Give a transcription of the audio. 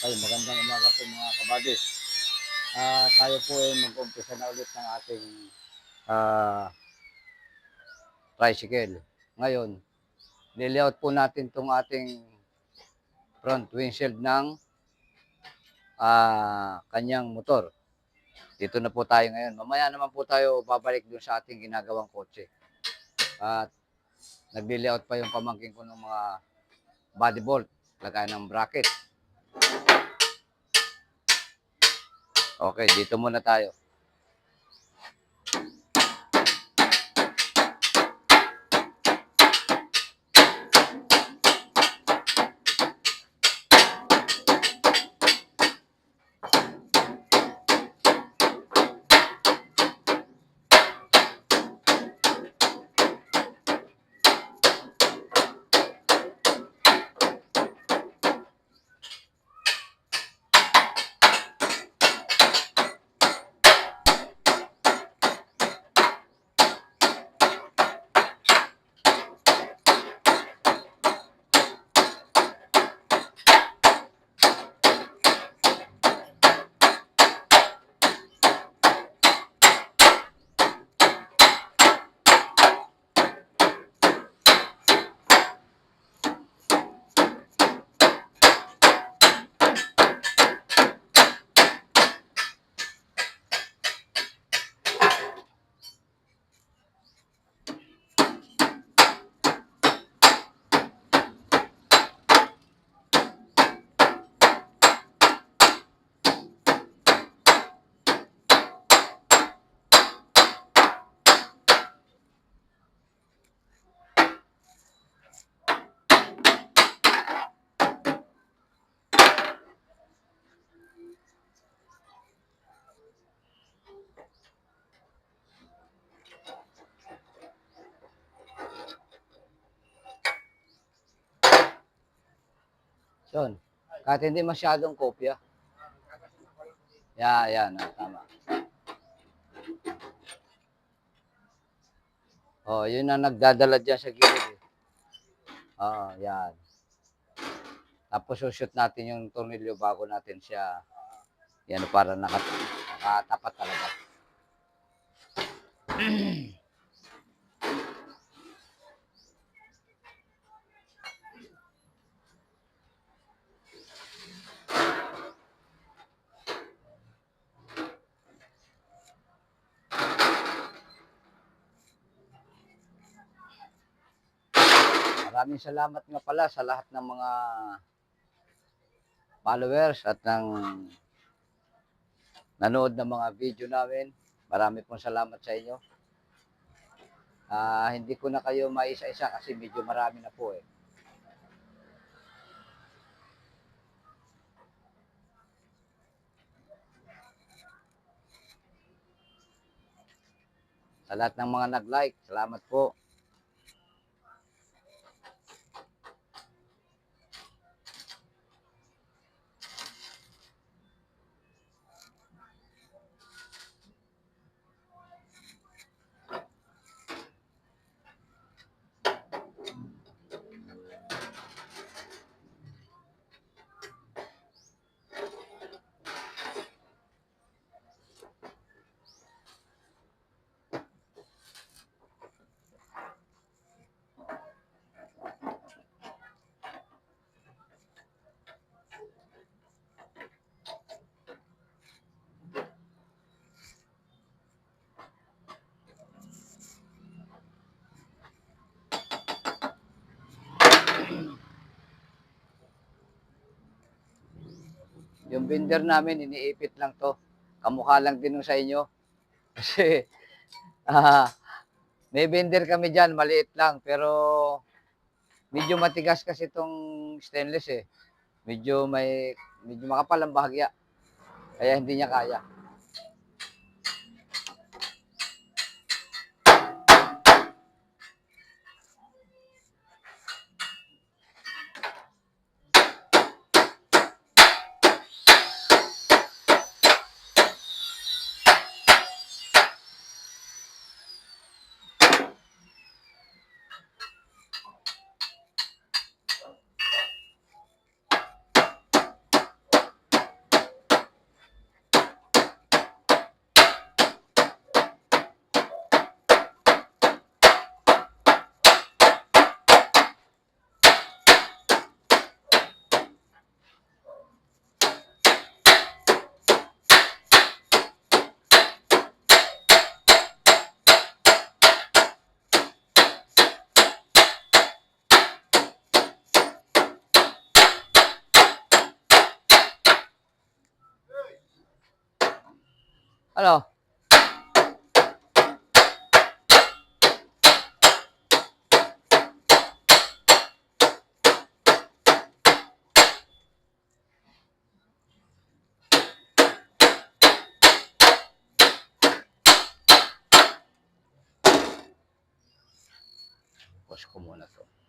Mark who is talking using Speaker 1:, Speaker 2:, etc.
Speaker 1: Ay, magandang umaga po mga kabadis. Ah, tayo po ay mag-umpisa na ulit ng ating ah, tricycle. Ngayon, nilayout po natin itong ating front windshield ng ah, kanyang motor. Dito na po tayo ngayon. Mamaya naman po tayo babalik dun sa ating ginagawang kotse. At nag-layout pa yung pamangking ko ng mga body bolt, lagay ng bracket. Okay, dito muna tayo. Yun. Kahit hindi masyadong kopya. Yeah, yan. ah, tama. Oh, yun ang nagdadala dyan sa gilid. Eh. Oo, yan. Tapos sushoot natin yung tornilyo bago natin siya yan para nakat nakatapat talaga. Maraming salamat nga pala sa lahat ng mga followers at ng nanood ng mga video namin. Marami pong salamat sa inyo. Ah, hindi ko na kayo maisa-isa kasi medyo marami na po eh. Sa lahat ng mga nag-like, salamat po. Yung binder namin, iniipit lang to. Kamukha lang din sa inyo. Kasi, ah, may binder kami dyan, maliit lang. Pero, medyo matigas kasi itong stainless eh. Medyo may, medyo makapal ang bahagya. Kaya hindi niya kaya. Ano? Push ko muna to.